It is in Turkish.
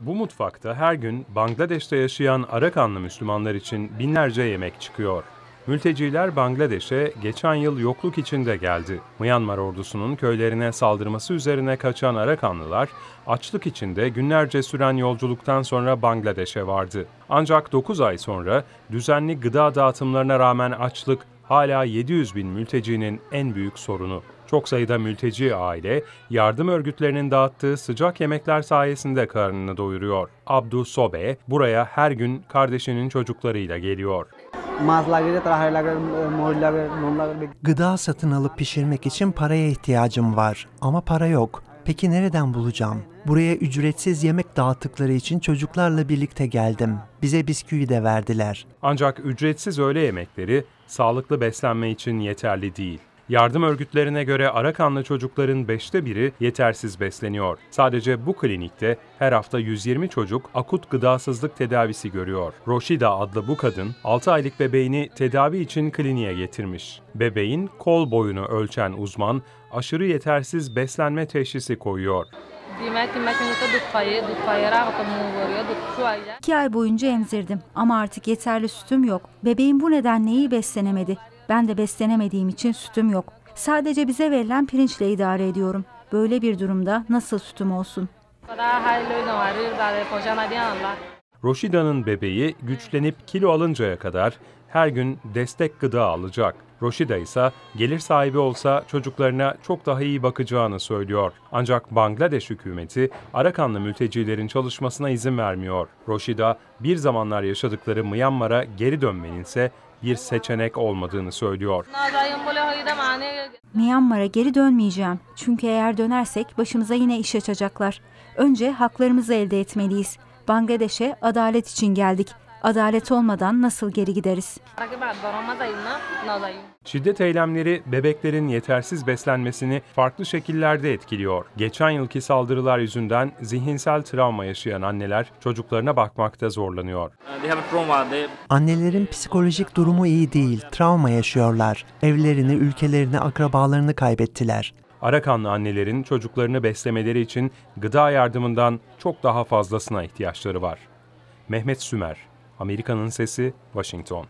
Bu mutfakta her gün Bangladeş'te yaşayan Arakanlı Müslümanlar için binlerce yemek çıkıyor. Mülteciler Bangladeş'e geçen yıl yokluk içinde geldi. Myanmar ordusunun köylerine saldırması üzerine kaçan Arakanlılar, açlık içinde günlerce süren yolculuktan sonra Bangladeş'e vardı. Ancak 9 ay sonra düzenli gıda dağıtımlarına rağmen açlık hala 700 bin mültecinin en büyük sorunu. Çok sayıda mülteci aile yardım örgütlerinin dağıttığı sıcak yemekler sayesinde karnını doyuruyor. Abdu Sobe buraya her gün kardeşinin çocuklarıyla geliyor. Gıda satın alıp pişirmek için paraya ihtiyacım var ama para yok. Peki nereden bulacağım? Buraya ücretsiz yemek dağıttıkları için çocuklarla birlikte geldim. Bize bisküvi de verdiler. Ancak ücretsiz öğle yemekleri sağlıklı beslenme için yeterli değil. Yardım örgütlerine göre Arakanlı çocukların beşte biri yetersiz besleniyor. Sadece bu klinikte her hafta 120 çocuk akut gıdasızlık tedavisi görüyor. Roshida adlı bu kadın 6 aylık bebeğini tedavi için kliniğe getirmiş. Bebeğin kol boyunu ölçen uzman aşırı yetersiz beslenme teşhisi koyuyor. İki ay boyunca emzirdim ama artık yeterli sütüm yok. Bebeğim bu nedenle iyi beslenemedi. Ben de beslenemediğim için sütüm yok. Sadece bize verilen pirinçle idare ediyorum. Böyle bir durumda nasıl sütüm olsun? Roshida'nın bebeği güçlenip kilo alıncaya kadar her gün destek gıda alacak. Roshida ise gelir sahibi olsa çocuklarına çok daha iyi bakacağını söylüyor. Ancak Bangladeş hükümeti Arakanlı mültecilerin çalışmasına izin vermiyor. Roshida bir zamanlar yaşadıkları Myanmar'a geri dönmenin ise bir seçenek olmadığını söylüyor. Myanmar'a geri dönmeyeceğim. Çünkü eğer dönersek başımıza yine iş açacaklar. Önce haklarımızı elde etmeliyiz. Bangladeş'e adalet için geldik. Adalet olmadan nasıl geri gideriz? Şiddet eylemleri bebeklerin yetersiz beslenmesini farklı şekillerde etkiliyor. Geçen yılki saldırılar yüzünden zihinsel travma yaşayan anneler çocuklarına bakmakta zorlanıyor. Annelerin psikolojik durumu iyi değil, travma yaşıyorlar. Evlerini, ülkelerini, akrabalarını kaybettiler. Arakanlı annelerin çocuklarını beslemeleri için gıda yardımından çok daha fazlasına ihtiyaçları var. Mehmet Sümer, Amerika'nın Sesi, Washington.